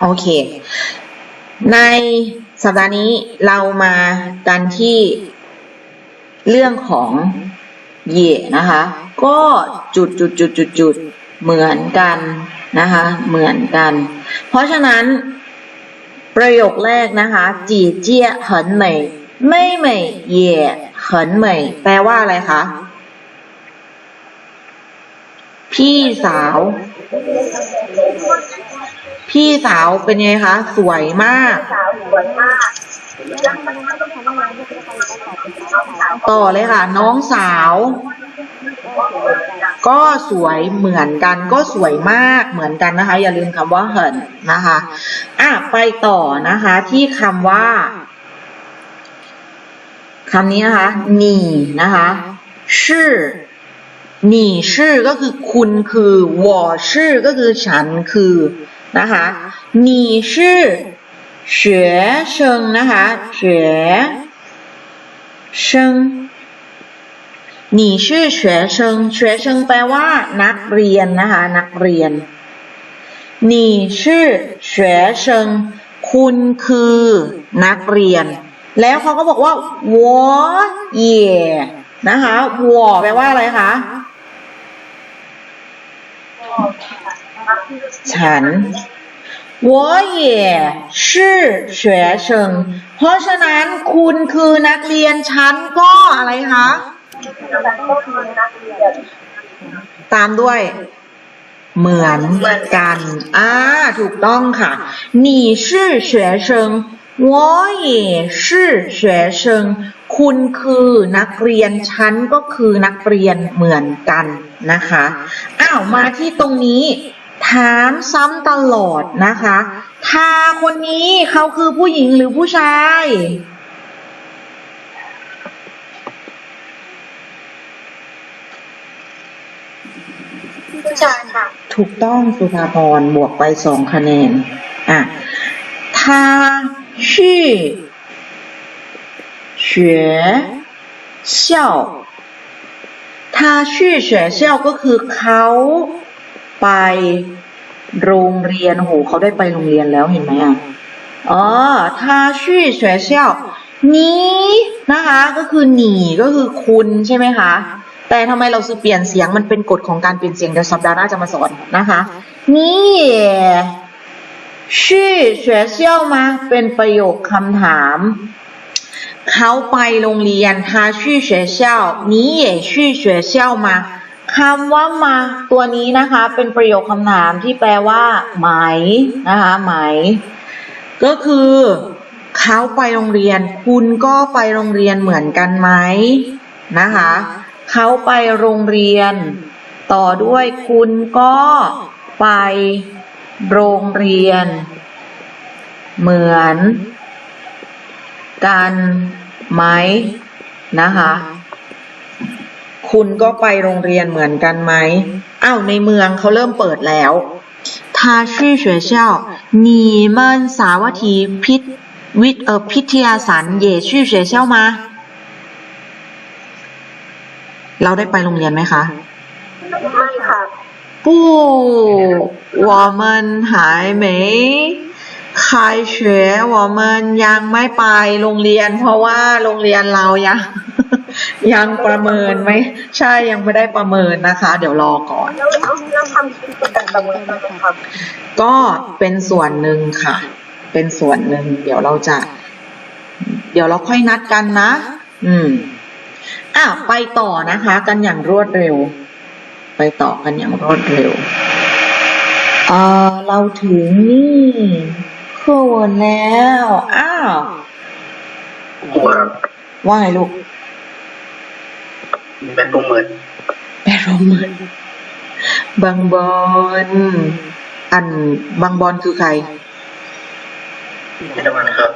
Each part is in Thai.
โอเค ในสัปดาห์นี้เรามากันที่เรื่องของเหย่นะคะ ก็จุดจุดจุดจุดจุดเหมือนกันนะคะ เหมือนกัน เพราะฉะนั้น ประโยคแรกนะคะ จีเจี้ยเหินเหมยไม่เหมยเหย่เหินเหมยแปลว่าอะไรคะ พี่สาว พี่สาวเป็นไงคะสวยมากต่อเลยค่ะ น้องสาว ก็สวยเหมือนกัน ก็สวยมากเหมือนกันนะคะ อย่าลืมคำว่าเหินนะคะอะไปต่อนะคะ ที่คำว่าคำนี้นะคะหนีนะคะชื่อหนีชื่อก็คือคุณคือ我ชื่อก็คือฉันคือ นะคะหนีชื่อ学生นะคะ学生你是学生学生แปลว่า นักเรียนนะคะ นักเรียน你是学生คุณคือ นักเรียน แล้วเขาก็บอกว่า我也นะคะ我แปลว่าอะไรคะ ฉัน我也是学生เพราะฉะนั้นคุณคือนักเรียนฉันก็อะไรคะ ตามด้วย เหมือนกัน อ่า ถูกต้องค่ะ你是学生我也是学生คุณคือนักเรียน ฉันก็คือนักเรียนเหมือนกันนะคะ อ้าว มาที่ตรงนี้ ถามซ้ำตลอดนะคะทาคนนี้เขาคือผู้หญิงหรือผู้ชาย ผู้ชายค่ะ ถูกต้องสุภาพรบวกไปสองคะแนน อ่ะ他去学校他去学校ก็คือเขา ไปโรงเรียนโหเขาได้ไปโรงเรียนแล้วเห็นไหมอ่ะ อ๋อ他去学校นี้นะคะ ก็คือหนีก็คือคุณใช่ไหมคะ แต่ทำไมเราซื้อเปลี่ยนเสียงมันเป็นกฎของการเปลี่ยนเสียงเดี๋ยวสัปดาห์หน้าจะมาสอนนะคะนี่ชื่อ学校มาเป็นประโยคคำถาม เขาไปโรงเรียน他去学校你也去学校มา คำว่ามาตัวนี้นะคะ เป็นประโยคคำถามที่แปลว่า ไหมนะคะไหม ก็คือเขาไปโรงเรียน คุณก็ไปโรงเรียนเหมือนกันไหมนะคะเขาไปโรงเรียน ต่อด้วยคุณก็ไปโรงเรียน เหมือน กันไหมนะคะ คุณก็ไปโรงเรียนเหมือนกันไหมอ้าวในเมืองเขาเริ่มเปิดแล้ว他去学校你们สาวัตถีพิทวิทย์เออพิทยาสันเย่去学校吗เราได้ไปโรงเรียนไหมคะ ไม่ค่ะ 不，我们还没 คายเฉวมันยังไม่ไปโรงเรียน เพราะว่าโรงเรียนเรายังยังประเมินไหมใช่ยังไม่ได้ประเมินนะคะ เดี๋ยวรอก่อนก็เป็นส่วนหนึ่งค่ะ เป็นส่วนหนึ่งเดี๋ยวเราจะ เดี๋ยวเราค่อยนัดกันนะ อืมอะไปต่อนะคะ กันอย่างรวดเร็ว ไปต่อกันอย่างรวดเร็วเออเราถึงนี่ ขั้ววนแล้ว อ้าว ว่าไงลูกเป็นประเมินแปรโรเมินบางบอนอันบางบอนคือใครไม่ได้มานะครับ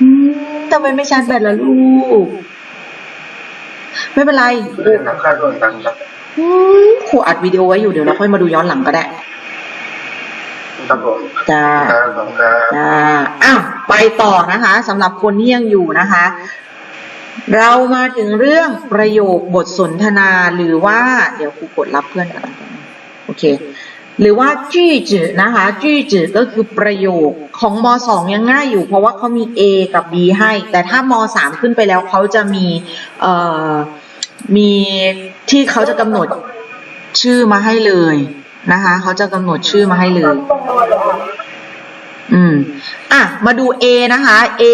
อืมทำไมไม่ชาร์จแบตล่ะลูก ไม่เป็นไรเรื่องนักฆ่าโดนตังครับอืมครูอัดวิดีโอไว้อยู่เดี๋ยวเราค่อยมาดูย้อนหลังก็ได้ ครับผมจ้าครับผมครับจ้าอ้าวไปต่อนะคะสำหรับคนที่ยังอยู่นะคะ เรามาถึงเรื่องประโยคบทสนทนาหรือว่า เดี๋ยวครูกดรับเพื่อนก่อนโอเค หรือว่าจื้อจือนะคะจื้อจือก็คือประโยคของมสองยังง่ายอยู่ เพราะว่าเขามี A กับ B ให้ แต่ถ้ามสามขึ้นไปแล้วเขาจะมีเอ่อมีที่เขาจะกำหนดชื่อมาให้เลย นะคะเขาจะกำหนดชื่อมาให้เลย อืม อะ มาดู A นะคะ A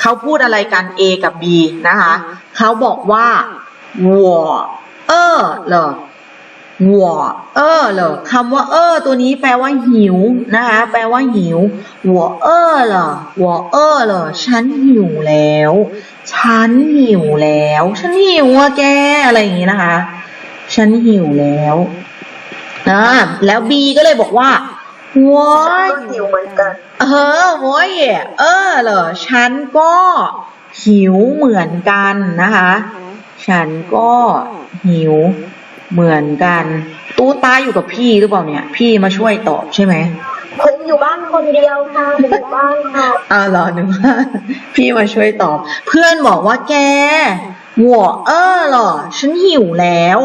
เขาพูดอะไรกัน A กับ B นะคะเขาบอกว่าวัวเออเหรอวัวเออเหรอคำว่า เออ ตัวนี้แปลว่าหิวนะคะ แปลว่าหิววัวเออเหรอวัวเออเหรอฉันหิวแล้ว ฉันหิวแล้ว ฉันหิวอะแกอะไรอย่างงี้นะคะ ฉันหิวแล้ว นะแล้ว B ก็เลยบอกว่า我ก็หิวเหมือนกัน เออโว้ยเออเหรอฉันก็หิวเหมือนกันนะคะ ฉันก็หิวเหมือนกัน ตู้ตาอยู่กับพี่หรือเปล่าเนี่ย พี่มาช่วยตอบใช่ไหมผมอยู่บ้านคนเดียวค่ะผมอยู่บ้านค่ะ อ้าวเหรอนึกว่า พี่มาช่วยตอบ เพื่อนบอกว่าแก 我饿了ฉันหิวแล้ว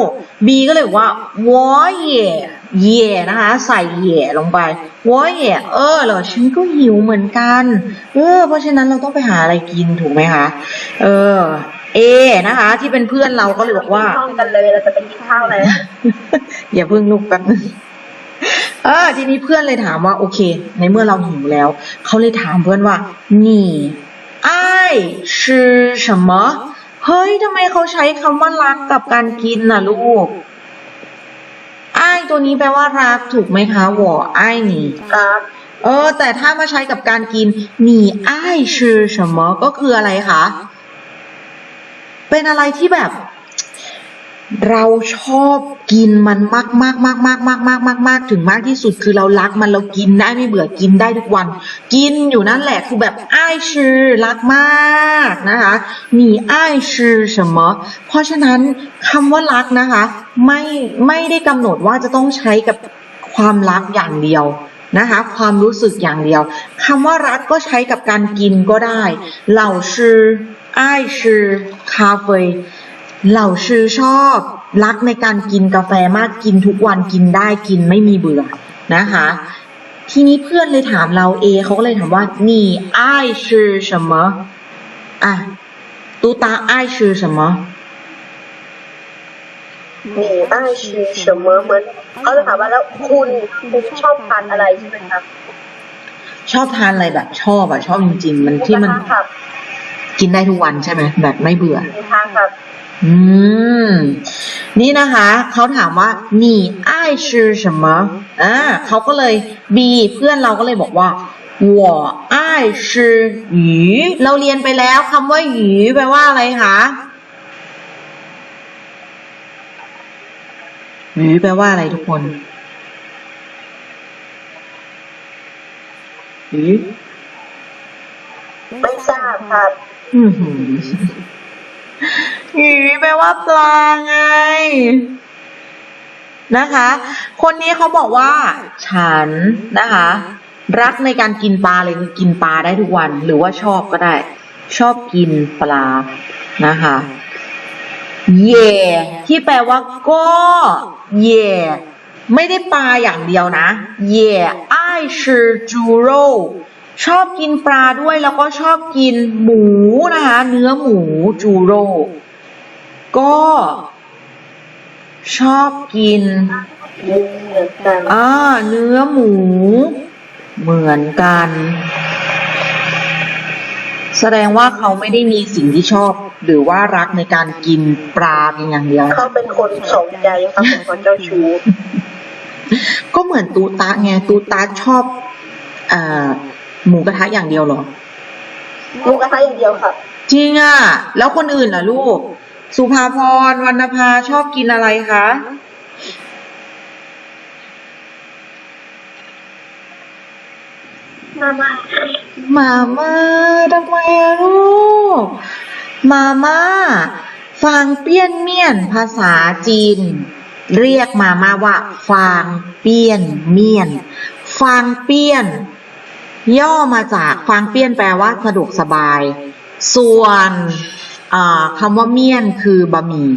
บีก็เลยบอกว่า我也也นะคะ ใส่เย่ลงไป我也饿了ฉันก็หิวเหมือนกัน เออ เพราะฉะนั้นเราต้องไปหาอะไรกินถูกไหมคะ เออ เอนะคะ ที่เป็นเพื่อนเราก็เลยบอกว่า ห้องกันเลยเราจะไปกินข้าวแล้ว อย่าเพิ่งลุกแป๊บนึงเออทีนี้เพื่อนเลยถามว่า โอเค ในเมื่อเราหิวแล้ว เขาเลยถามเพื่อนว่านี่ไอ้ชื่อ什么เ เฮ้ยทำไมเขาใช้คำว่ารักกับการกินน่ะลูกอ้ายตัวนี้แปลว่ารักถูกไหมคะหวออ้ายหนีรักเออ แต่ถ้ามาใช้กับการกินหนีอ้ายชื่อมอก็คืออะไรคะเป็นอะไรที่แบบ เราชอบกินมันมากมากมากมากมากมากมากมากถึงมากที่สุดคือเรารักมันเรากินได้ไม่เบื่อกินได้ทุกวัน กินอยู่นั่นแหละคือแบบอ้ายชื่อรักมากนะคะหนีอ้ายชื่อ什么เพราะฉะนั้นคำว่ารักนะคะ ไม่ไม่ได้กำหนดว่าจะต้องใช้กับความรักอย่างเดียวนะคะความรู้สึกอย่างเดียวคำว่ารักก็ใช้กับการกินก็ได้ เหล่าชื่ออ้ายชื่อคาเฟ่ เหล่าชื่อชอบรักในการกินกาแฟมากกินทุกวันกินได้กินไม่มีเบื่อนะคะ ทีนี้เพื่อนเลยถามเราเอเขาก็เลยถามว่านี่อ้ายชื่อ什么อ่ะตูตาอ้ายชื่อ什么 หนีอ้ายชื่อเสมอเหมือนเขาจะถามว่าแล้วคุณคุณชอบทานอะไรใช่ไหมครับ ชอบทานอะไรแบบชอบอะชอบจริงๆ มันที่มัน ครับ กินได้ทุกวันใช่ไหมแบบไม่เบื่อ ทานครับ อืม นี่นะคะ เขาถามว่า你爱吃什么อ่าเขาก็เลย B เพื่อนเราก็เลยบอกว่า我爱吃鱼เราเรียนไปแล้วคำว่าหยูแปลว่าอะไรคะหยูแปลว่าอะไรทุกคนหยู ไม่ทราบครับ อื้อ หยีแปลว่าปลาไง นะคะ คนนี้เขาบอกว่า ฉันนะคะ รักในการกินปลาเลยคือกินปลาได้ทุกวัน หรือว่าชอบก็ได้ ชอบกินปลานะคะเย่ที่แปลว่าก็เย่ไม่ได้ปลาอย่างเดียวนะเย่ไอชื่อจูโร่ชอบกินปลาด้วยแล้วก็ชอบกินหมูนะคะ เนื้อหมูจูโร่ ก็ชอบกินเหมือนกันอ่าเนื้อหมู เหมือนกัน แสดงว่าเขาไม่ได้มีสิ่งที่ชอบ หรือว่ารักในการกินปลาเพียงอย่างเดียว เขาเป็นคนสองใจครับเป็นคนเจ้าชู้ ก็เหมือนตูตาไงตูตาชอบเอ่อหมูกระทะอย่างเดียวเหรอ หมูกระทะอย่างเดียวครับจริงอะ แล้วคนอื่นล่ะลูก สุภาพรวรรณภาชอบกินอะไรคะ มามามาม่าทำไมอะลูกมาม่าฟางเปี้ยนเมี่ยนภาษาจีน เรียกมาม่าว่า ฟางเปี้ยนเมี่ยน ฟางเปี้ยน ย่อมาจากฟางเปี้ยนแปลว่าสะดวกสบาย ส่วนอ่า คำว่าเมียนคือบะหมี่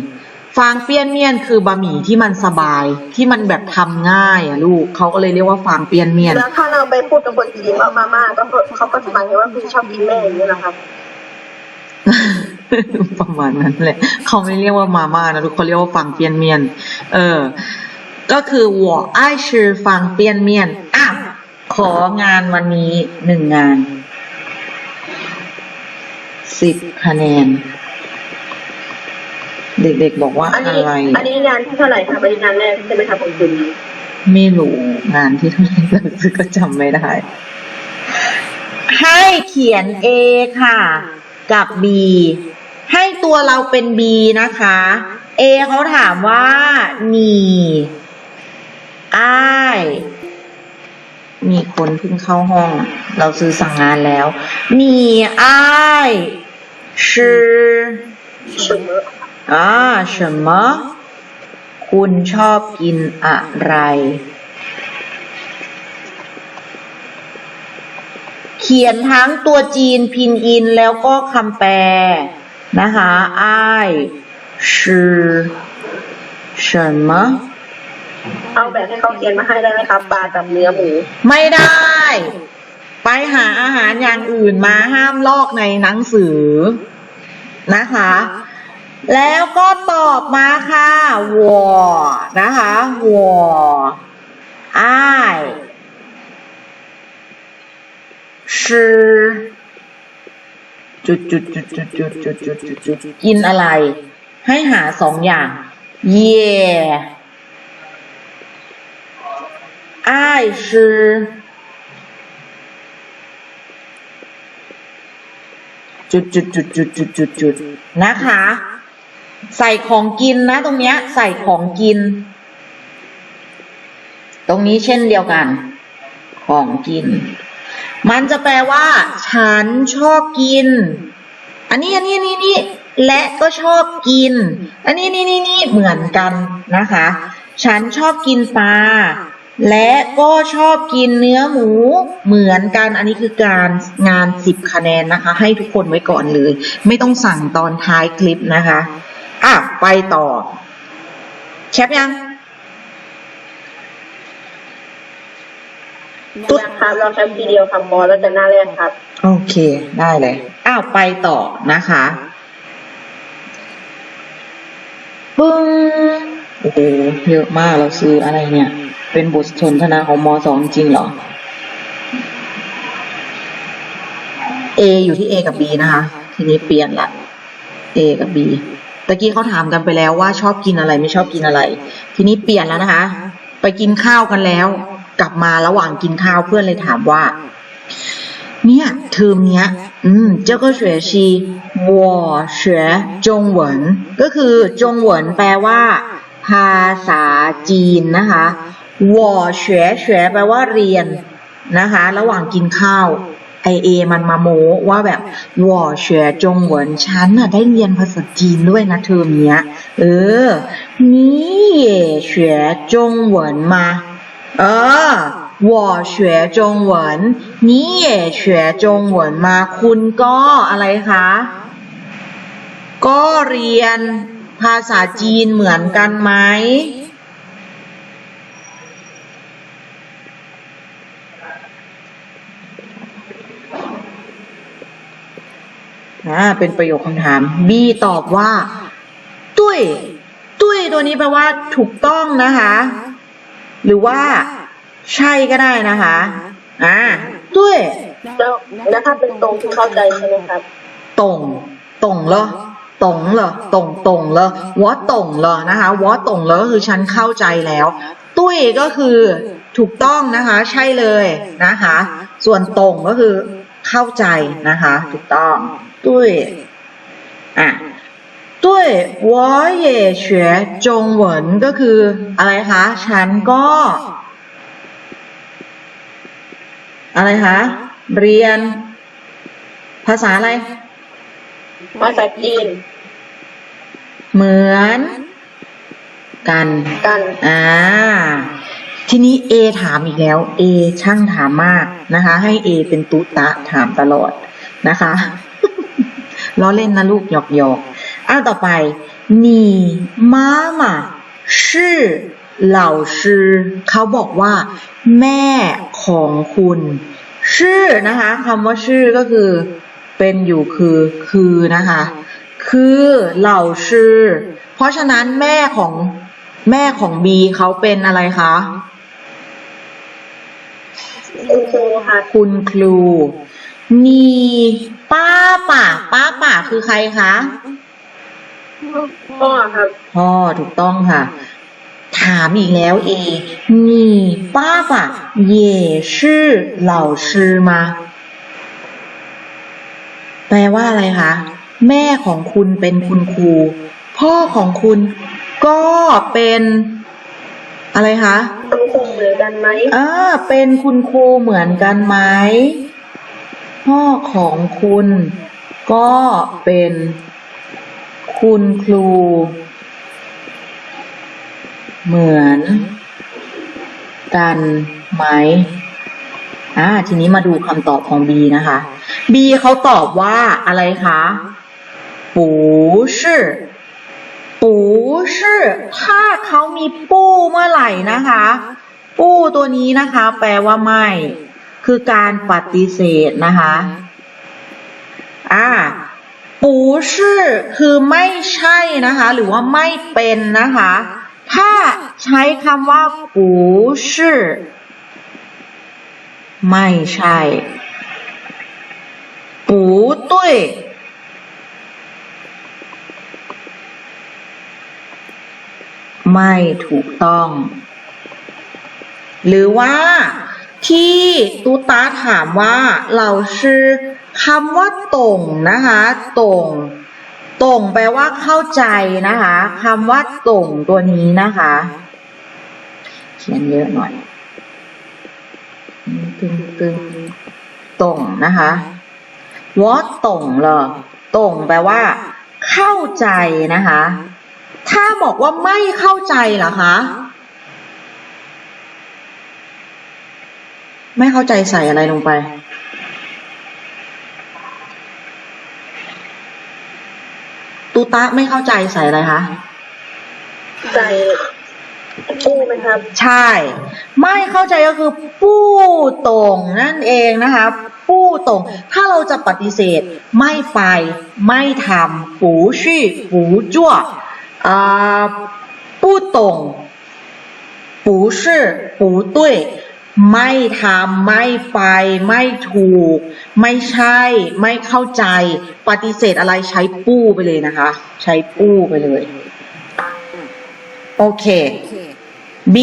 ฟางเปี้ยนเมียนคือบะหมี่ที่มันสบายที่มันแบบทำง่ายอะลูกเขาก็เลยเรียกว่าฟางเปี้ยนเมียนแล้วถ้าเราไปพูดกับคนจีนว่ามาม่าก็เขาก็จะหมายถึงว่าคุณชอบกินแม่อย่างนี้นะครับประมาณนั้นแหละเขาไม่เรียกว่ามาม่านะทุกเขาเรียกว่าฟังเปียนเมียน เออ ก็คือหัวไอชื่อฟังเปียนเมียนอะของานวันนี้หนึ่งงานสิบคะแนน เด็กๆบอกว่าอันอะนี้ไร อันนี้งานที่เท่าไหร่ครับอันนี้งานแรกใช่ไหมครับของคุณไม่รู้งานที่เท่าไหร่แล้วก็จำไม่ได้ ให้เขียน A ค่ะ กับ B ให้ตัวเราเป็น B นะคะ A เขาถามว่าหนีอ้ายมีคนเพิ่งเข้าห้อง เราซื้อสั่งงานแล้วหนีอ้ายชื่อ什么 อาชมะคุณชอบกินอะไรเขียนทั้งตัวจีนพินอินแล้วก็คำแปลนะคะอ้ายชื่อชมะเอาแบบให้เขาเขียนมาให้ได้ไหมครับปลากับเนื้อหมู ไม่ได้ ไปหาอาหารอย่างอื่นมาห้ามลอกในหนังสือนะคะ แล้วก็ตอบมาค่ะวอนะคะวออ้ายชื่อจุดจุดจุดจุดจุดจุดจุดจุดจุดกินอะไร ให้หาสองอย่าง เย่ไอชื่อจุดจุดจุดจุดจุดจุดจุดนะคะ ใส่ของกินนะ ตรงเนี้ย ใส่ของกิน ตรงนี้เช่นเดียวกัน ของกิน มันจะแปลว่า ฉันชอบกิน อันนี้อันนี้อันนี้นี่และก็ชอบกิน อันนี้นี่นี่นี่เหมือนกันนะคะ ฉันชอบกินปลาและก็ชอบกินเนื้อหมูเหมือนกัน อันนี้คือการงานสิบคะแนนนะคะ ให้ทุกคนไว้ก่อนเลย ไม่ต้องสั่งตอนท้ายคลิปนะคะ อะไปต่อ แคปยังตุ๊ดครับเราใช้ทีเดียวครับพอแล้วจะหน้าแรกครับ โอเค ได้เลยอ้าวไปต่อนะคะปึ้งโอ้โหเยอะมากเราซื้ออะไรเนี่ย เป็นบทสนทนาของมสองจริงเหรอ A อยู่ที่ A กับ B นะคะ ทีนี้เปลี่ยนละ A กับ B ตะกี้เขาถามกันไปแล้วว่าชอบกินอะไรไม่ชอบกินอะไร ทีนี้เปลี่ยนแล้วนะคะ ไปกินข้าวกันแล้ว กลับมาระหว่างกินข้าวเพื่อนเลยถามว่า เนี่ยเทอมเนี้ย อืมเจ้าก็เฉยชีวอเฉยจงเหวินก็คือจงเหวินแปลว่า ภาษาจีนนะคะวอเฉยเฉยแปลว่าเรียนนะคะ ระหว่างกินข้าว ไอเอมันมาโมว่าแบบวอเฉียจงเหวินฉันน่ะได้เรียนภาษาจีนด้วยนะเธอเนี้ย เออ นี่เฉียจงเหวินมา เออวอเฉียจงเมา คุณก็อะไรคะ ก็เรียนภาษาจีนเหมือนกันไหม อ่าเป็นประโยคคำถาม B ตอบว่าตุ้ยตุ้ยตัวนี้แปลว่า ถูกต้องนะคะ หรือว่า ใช่ก็ได้นะคะ อ่าตุ้ยแล้วแล้วถ้าเป็นตรงที่เข้าใจใช่ไหมครับตรงตรงเหรอตรงเหรอตรงตรงเหรอวอตรงเหรอนะคะวอตรงเหรอก็คือฉันเข้าใจแล้ว ตุ้ยก็คือถูกต้องนะคะ ใช่เลยนะคะ ส่วนตรงก็คือเข้าใจนะคะ ถูกต้อง ตุ้ยอ่ะตุ้ย我也学中文ก็คืออะไรคะ ฉันก็ อะไรคะ เรียน ภาษาอะไร ภาษาจีน เหมือนกัน กัน อ่า ทีนี้ A ถามอีกแล้ว A ช่างถามมากนะคะ ให้ A เป็นตุตะถามตลอดนะคะ ล้อเล่นนะลูกหยอกหยอกๆอ้าวต่อไป 你妈妈是老师เขาบอกว่า แม่ของคุณ ชื่อนะคะคำว่าชื่อก็คือ เป็นอยู่คือคือนะคะ คือเหล่าชื่อ เพราะฉะนั้นแม่ของแม่ของบีเขาเป็นอะไรคะ คุณครูค่ะ คุณครู นี ป้าป่า ป้าป่าคือใครคะ พ่อครับ พ่อถูกต้องค่ะ ถามอีกแล้วเอ你爸爸也是老师吗แปลว่าอะไรคะ แม่ของคุณเป็นคุณครู พ่อของคุณก็เป็นอะไรคะ คุณครูเหมือนกันไหม อ่าเป็นคุณครูเหมือนกันไหม พ่อของคุณก็เป็นคุณครู เหมือนกันไหมอ่าทีนี้มาดูคำตอบของ B นะคะ B เขาตอบว่าอะไรคะปูชื่อปูชื่อถ้าเขามีปู้เมื่อไหร่นะคะ ปู้ตัวนี้นะคะ แปลว่าไม่ คือการปฏิเสธนะคะอ่าปูชื่อคือไม่ใช่นะคะ หรือว่าไม่เป็นนะคะ ถ้าใช้คำว่าปูชื่อไม่ใช่ปูตุ้ยไม่ถูกต้อง หรือว่า ที่ตูตาถามว่าเราชื่อคำว่าตรงนะคะตรงตรงแปลว่าเข้าใจนะคะคำว่าตรงตัวนี้นะคะ เขียนเยอะหน่อยตึงตึงตรงนะคะว่าตรงเหรอตรงแปลว่า เข้าใจนะคะ ถ้าบอกว่าไม่เข้าใจเหรอคะ ไม่เข้าใจใส่อะไรลงไปตูตะไม่เข้าใจใส่อะไรคะใจปูไหมครับ ใช่ ไม่เข้าใจก็คือปู้ตรงนั่นเองนะคะ ปู้ตรง ถ้าเราจะปฏิเสธ ไม่ไป ไม่ทำปูชี่ปูจั่วอ่าปู้ตรงปูชื่อปูตุ้ย ไม่ทำไม่ไป ไม่ถูก ไม่ใช่ ไม่เข้าใจ ปฏิเสธอะไรใช้ปู้ไปเลยนะคะ ใช้ปู้ไปเลย โอเค B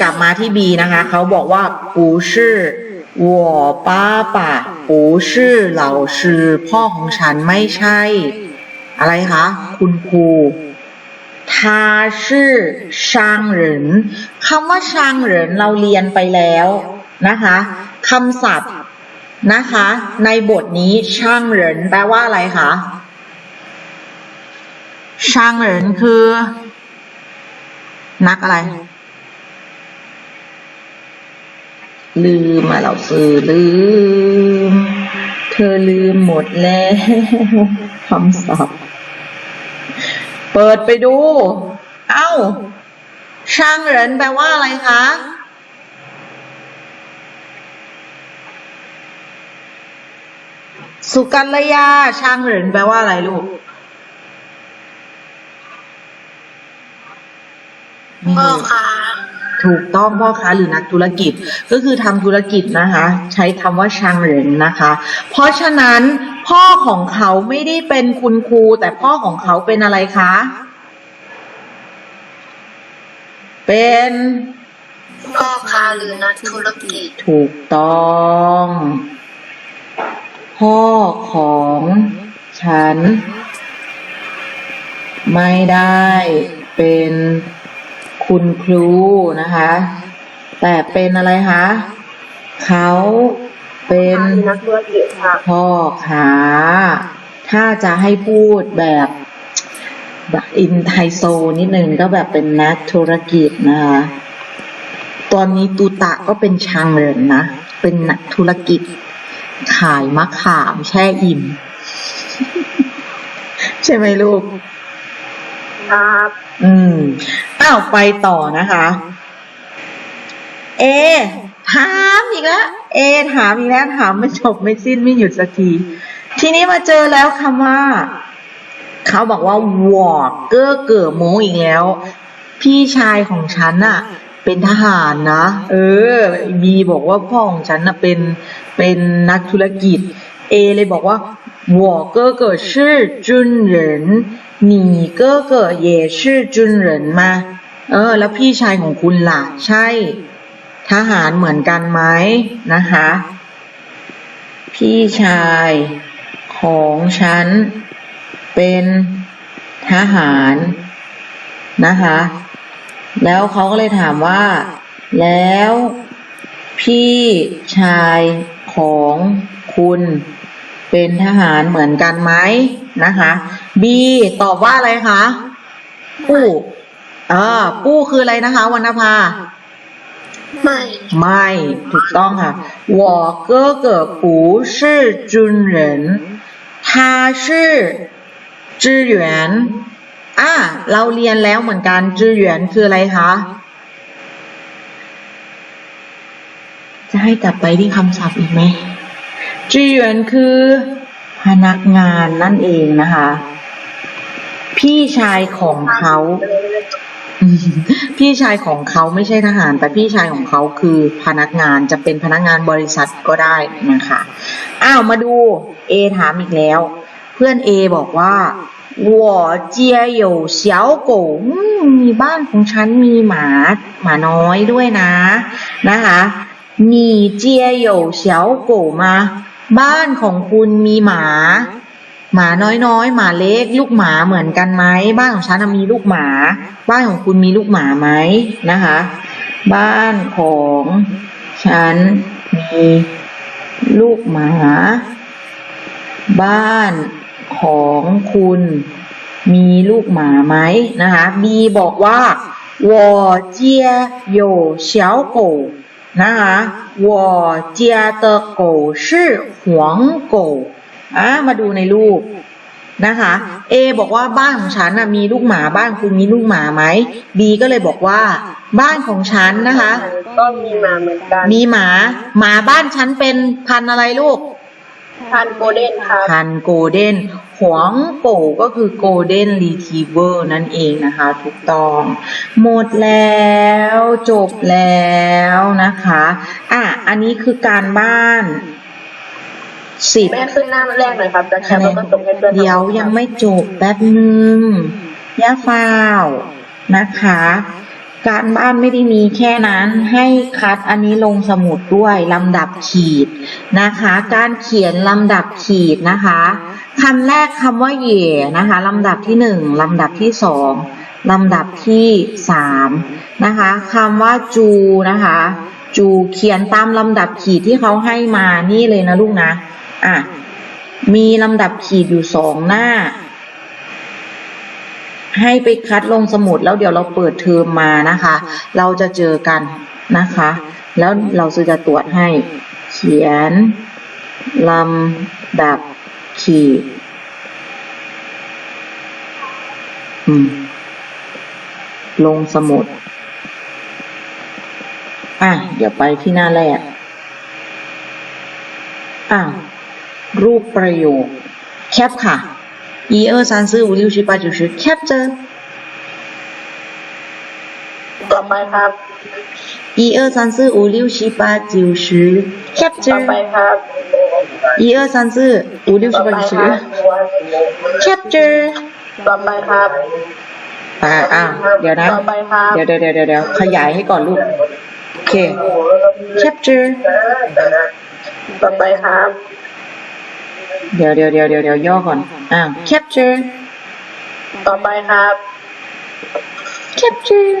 กลับมาที่ B นะคะ เขาบอกว่า不是我爸爸不是老师พ่อของฉันไม่ใช่ อะไรคะ คุณครู าชื่อชางเหรินคำว่าชางเหรินเราเรียนไปแล้วนะคะคำศัพท์นะคะ ในบทนี้ชางเหรินแปลว่าอะไรคะชางเหรินคือ นักอะไร ลืมมาเราซื้อลืม เธอลืมหมดแล้วคำศัพท์ เปิดไปดู เอ้า ช่างเหรินแปลว่าอะไรคะ สุกัลยา ช่างเหรินแปลว่าอะไรลูกไม่พ่อรู้ค่ะถูกต้องพ่อค้าหรือนักธุรกิจก็คือทำธุรกิจนะคะ ใช้คำว่าช่างเหรินนะคะ เพราะฉะนั้น พ่อของเขาไม่ได้เป็นคุณครู แต่พ่อของเขาเป็นอะไรคะ เป็นพ่อค่ะหรือนักธุรกิจ ถูกต้อง พ่อของฉัน ไม่ได้เป็นคุณครูนะคะ แต่เป็นอะไรคะ เขา เป็นนักธุรกิจค่ะพ่อค้าถ้าจะให้พูดแบบแบบอินไทโซนิดนึงก็แบบเป็นนักธุรกิจนะคะตอนนี้ตูตะก็เป็นช่างเหรินนะ เป็นนักธุรกิจ ขายมะขามแช่อิ่ม ใช่ไหมลูกคครับ อืมอ้าวไปต่อนะคะ เอถามอีกแล้ว เอ ถามอีกแล้ว ถามไม่จบไม่สิ้นไม่หยุดสักที ทีนี้มาเจอแล้วคำว่า เขาบอกว่าวอเกอร์เก๋อโมอีกแล้ว พี่ชายของฉันน่ะ เป็นทหารนะ เออ บีบอกว่าพ่อของฉันน่ะเป็นเป็นนักธุรกิจ เอเลยบอกว่า我哥哥是军人你哥哥也是军人吗เออ แล้วพี่ชายของคุณล่ะ ใช่ ทหารเหมือนกันไหมนะคะ พี่ชายของฉันเป็นทหารนะคะ แล้วเขาก็เลยถามว่า แล้วพี่ชายของคุณเป็นทหารเหมือนกันไหมนะคะ B ตอบว่าอะไรคะ ปู้อ่าปู้คืออะไรนะคะวรรณภา ไม่ ไม่ถูกต้องค่ะ我哥哥不是军人他是支援อ่ะเราเรียนแล้วเหมือนกัน支援คืออะไรคะ จะให้กลับไปที่คำศัพท์อีกไหม支援คือพนักงานนั่นเองนะคะ พี่ชายของเขา อืม พี่ชายของเขาไม่ใช่ทหาร แต่พี่ชายของเขาคือพนักงานจะเป็นพนักงานบริษัทก็ได้นะคะอ้าวมาดู A ถามอีกแล้ว เพื่อน A บอกว่าวัวเจียอยู่เสียวโกงมีบ้านของฉันมีหมาหมาน้อยด้วยนะนะคะมีเจียอยู่เสียวโกมาบ้านของคุณมีหมา หมาน้อยๆ หมาเล็ก ลูกหมาเหมือนกันไหม บ้านของฉันน่ะมีลูกหมา บ้านของคุณมีลูกหมาไหมนะคะ บ้านของฉันมีลูกหมา บ้านของคุณมีลูกหมาไหมนะคะ B บอกว่า我家有小狗นะคะ我家的狗是黄狗 อะมาดูในรูปนะคะ A บอกว่าบ้านของฉันน่ะมีลูกหมาบ้านคุณมีลูกหมาไหม B ก็เลยบอกว่า บ้านของฉันนะคะ ก็มีมาเหมือนกัน มีหมาหมาบ้านฉันเป็นพันธุ์อะไรลูก พันโกลเด้นครับพันธุ์โกลเด้นหวงโกก็คือโกลเด้นรีทรีเวอร์นั่นเองนะคะ ถูกต้อง หมดแล้วจบแล้วนะคะ อะ อันนี้คือการบ้าน สิบแม่ขึ้นหน้าแรกหน่อยครับจะแคปแล้วก็ส่งให้เพื่อนเดี๋ยวยังไม่จบแป๊บหนึ่งย่าฟาวนะคะ การบ้านไม่ได้มีแค่นั้นให้คัดอันนี้ลงสมุดด้วยลำดับขีดนะคะ การเขียนลำดับขีดนะคะคำแรกคำว่าเหย่นะคะลำดับที่หนึ่งลำดับที่สองลำดับที่สามนะคะคำว่าจูนะคะ จูเขียนตามลำดับขีดที่เขาให้มานี่เลยนะลูกนะ อะ มีลำดับขีดอยู่สองหน้า ให้ไปคัดลงสมุดแล้วเดี๋ยวเราเปิดเทอมมานะคะ เราจะเจอกันนะคะ แล้วเราจะตรวจให้ เขียนลำดับขีด ลงสมุด อะ เดี๋ยวไปที่หน้าแรก อะ รูปประโยค แคปค่ะ一二三四五六七八九十 capture ต่อไปครับ 一二三四五六七八九十 ต่อไป capture ครับ 一二三四五六七 ต่อ 八 ไป 九十 ครับ capture ต่อไปครับ อ่าอ่าเดี๋ยวนะ ต่อไปครับ เดี๋ยวเดี๋ยวเดี๋ยวเดี๋ยวขยายให้ก่อนลูก โอเค capture ต่อไปครับ เดี๋ยวเดี๋ยวเดี๋ยวเดี๋ยวเดี๋ยวย่อก่อนอ่า capture ต่อไปครับ capture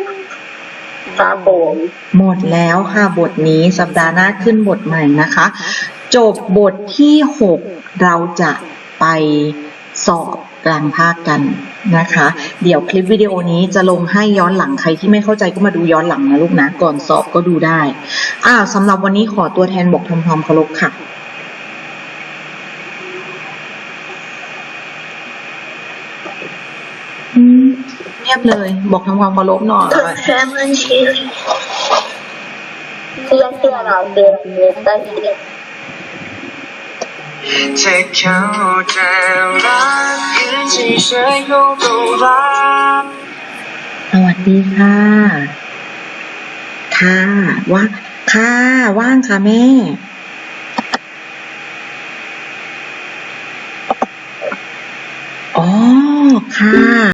ครับผมหมดแล้วค่ะบทนี้สัปดาห์หน้าขึ้นบทใหม่นะคะ จบบทที่ 6 เราจะไปสอบกลางภาคกันนะคะ เดี๋ยวคลิปวิดีโอนี้จะลงให้ย้อนหลังใครที่ไม่เข้าใจก็มาดูย้อนหลังนะลูกนะ ก่อนสอบก็ดูได้อ้าวสำหรับวันนี้ขอตัวแทนบอกทำความเคารพค่ะ อืมเงียบเลย บอกทำความเคารพหน่อย Seven Chief เพื่อนที่เราเดินเดินด้ จะเข้าใจรักยืนเฉยๆก็ต้งรักสวัสดีค่ะ ค่ะ ว่า ค่ะ ว่างค่ะแม่ อ๋อ ค่ะ